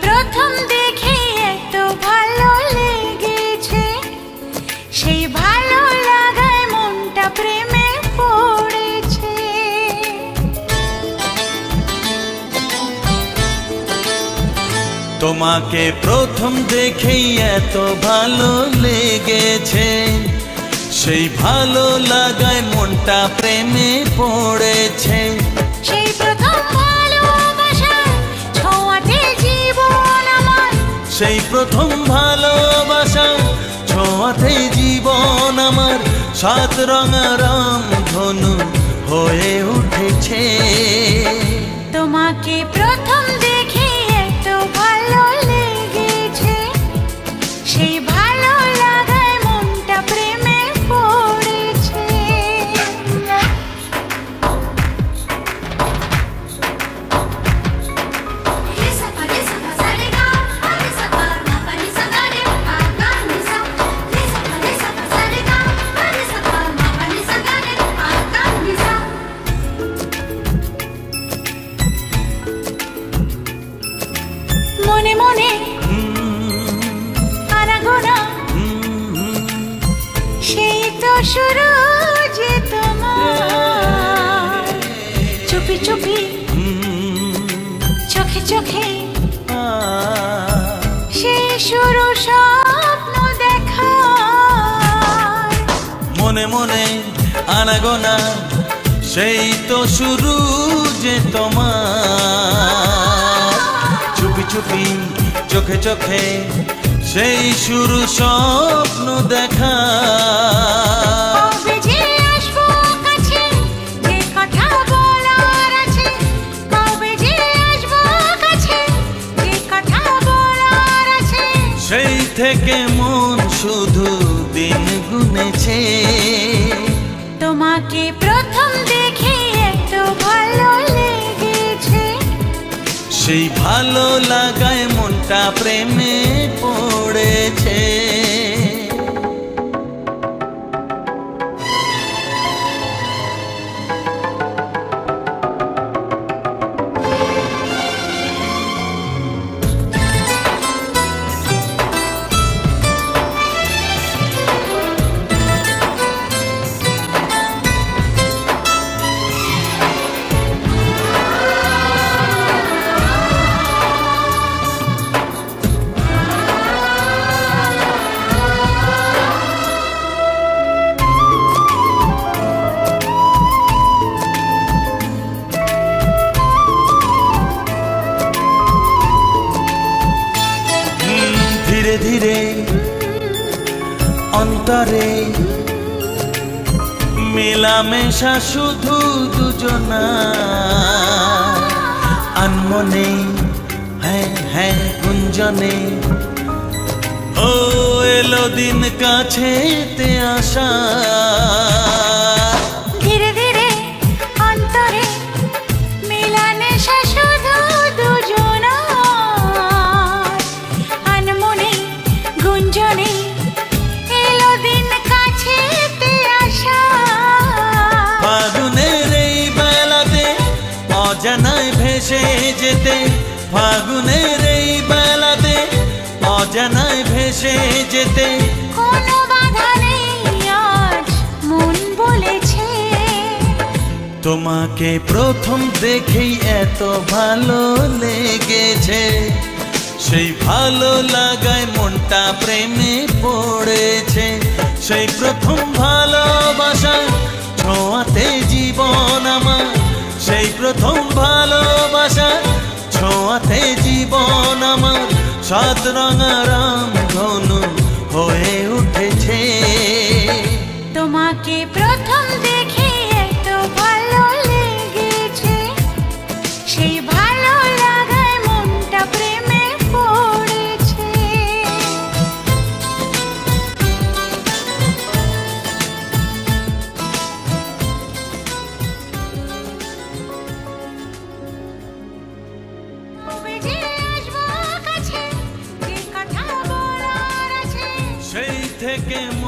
প্রথম দেখে এত ভালো লেগেছে। সেই ভালো লাগায় মনটা প্রেমে তোমাকে প্রথম দেখেই এত ভালো লেগেছে। সেই ভালো লাগায় মনটা প্রেমে পড়েছে। প্রথম ভালোবাসা। ছোঁয়াতে জীবন আমার সাত রঙারাম ধনু হয়ে উঠেছে। তোমাকে প্রথম শুরু যে তোমার। চুপি চুপি চোখে চোখে সেই শুরু স্বপ্ন দেখা মনে মনে আনাগোনা, সেই তো শুরু যে তোমার। চুপি চুপি, চোখে চোখে সেই শুরু স্বপ্ন দেখা। সেই থেকে মন শুধু দিন গুনেছে। তোমাকে প্রথম দেখে এত ভালো সেই ভালো লাগায় মনটা প্রেমে পড়েছে। ধীরে অন্তরে। মেলামেশা শুধু দুজনা। আনমনে হ্যাঁ হ্যাঁ গুঞ্জনে। ও এলো দিন কাছেতে আসা। যেতে ফাগুনের এই বেলাতে অজানায় ভেসে যেতে। কোনো বাধা নেই আজ মন বলেছে। তোমাকে প্রথম দেখেই এত ভালো লেগেছে। সেই ভালো লাগায় মনটা প্রেমে পড়েছে। সেই প্রথম ভালোবাসা ছোঁয়াতে জীবন আমার। সেই প্রথম ভালোবাসা আমার রঙা রাম ধনু হয়ে উঠেছে। তোমাকে que